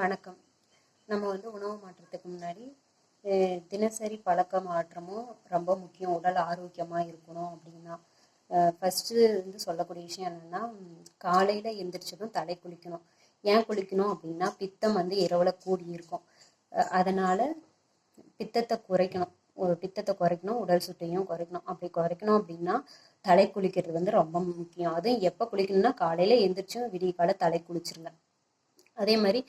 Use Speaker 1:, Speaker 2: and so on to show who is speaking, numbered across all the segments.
Speaker 1: வணக்கம். நம்ம வந்து உணவு மாற்றத்துக்கு முன்னாடி தினசரி பழக்க மாற்றமும் ரொம்ப முக்கியம். உடல் ஆரோக்கியமாக இருக்கணும் அப்படின்னா. ஃபஸ்ட்டு வந்து சொல்லக்கூடிய விஷயம் என்னென்னா காலையில் எந்திரிச்சதும் தலை குளிக்கணும். ஏன் குளிக்கணும் அப்படின்னா பித்தம் வந்து இரவில் கூடி இருக்கும். பித்தத்தை குறைக்கணும். ஒரு பித்தத்தை குறைக்கணும் உடல் சுட்டையும் குறைக்கணும். அப்படி குறைக்கணும் அப்படின்னா தலை குளிக்கிறது வந்து ரொம்ப முக்கியம். அதுவும் எப்போ குளிக்கணும்னா காலையில் எந்திரிச்சும் விடிய காலை தலை குளிச்சிருங்க. அதே மாதிரி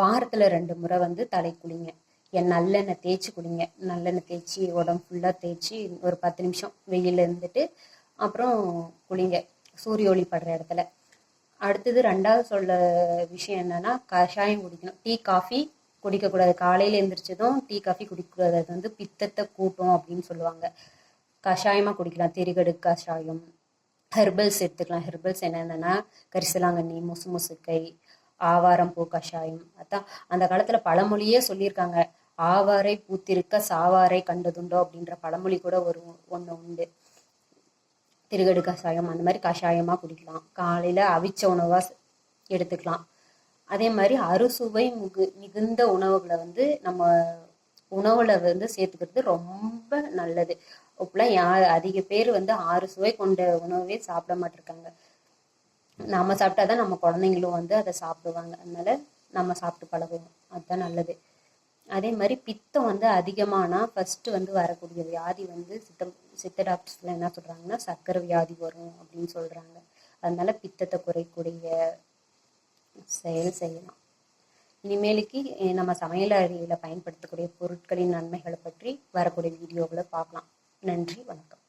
Speaker 1: வாரத்தில் ரெண்டு முறை வந்து தலை குளிங்க. என் நல்லெண்ணெய் தேய்ச்சி குளிங்க நல்லெண்ணெய் தேய்ச்சி உடம்பு ஃபுல்லாக தேய்ச்சி ஒரு பத்து நிமிஷம் வெயில் இருந்துட்டு அப்புறம் குளிங்க. சூரிய ஒளி படுற இடத்துல. அடுத்தது ரெண்டாவது சொல்ல விஷயம் என்னன்னா கஷாயம் குடிக்கணும். டீ காஃபி குடிக்கக்கூடாது காலையில் எழுந்திரிச்சதும் டீ காஃபி குடிக்கக்கூடாது அது வந்து பித்தத்தை கூட்டும் அப்படின்னு சொல்லுவாங்க. கஷாயமாக குடிக்கலாம். திரிகடு கஷாயம் ஹெர்பல்ஸ் எடுத்துக்கலாம். ஹெர்பல்ஸ் என்னென்னா கரிசலாங்கண்ணி முசு முசுக்கை ஆவாரம் பூ கஷாயம். அதான் அந்த காலத்துல பழமொழியே சொல்லியிருக்காங்க. ஆவாரை பூத்திருக்க சாவாரை கண்டதுண்டோ அப்படின்ற பழமொழி கூட ஒரு ஒண்ணு உண்டு. திருகடு கஷாயம் அந்த மாதிரி கஷாயமா குடிக்கலாம். காலையில அவிச்ச உணவா எடுத்துக்கலாம். அதே மாதிரி அறுசுவை மிகு மிகுந்த உணவுகளை வந்து நம்ம உணவுல வந்து சேர்த்துக்கிறது ரொம்ப நல்லது. இப்பெல்லாம் யா அதிக பேர் வந்து ஆறு சுவை கொண்ட உணவே சாப்பிட மாட்டிருக்காங்க. நம்ம சாப்பிட்டாதான் நம்ம குழந்தைங்களும் வந்து அதை சாப்பிடுவாங்க. அதனால நம்ம சாப்பிட்டு பழகுவோம். அதுதான் நல்லது. அதே மாதிரி பித்தம் வந்து அதிகமானா ஃபர்ஸ்ட் வந்து வரக்கூடிய வியாதி வந்து சித்த சித்த டாக்டர்ஸ்ல என்ன சொல்றாங்கன்னா சர்க்கரை வியாதி வரும் அப்படின்னு சொல்றாங்க. அதனால பித்தத்தை குறைக்கூடிய செயல் செய்யலாம். இனிமேலுக்கு நம்ம சமையல் அறையில பயன்படுத்தக்கூடிய பொருட்களின் நன்மைகளை பற்றி வரக்கூடிய வீடியோவில் பார்க்கலாம். நன்றி வணக்கம்.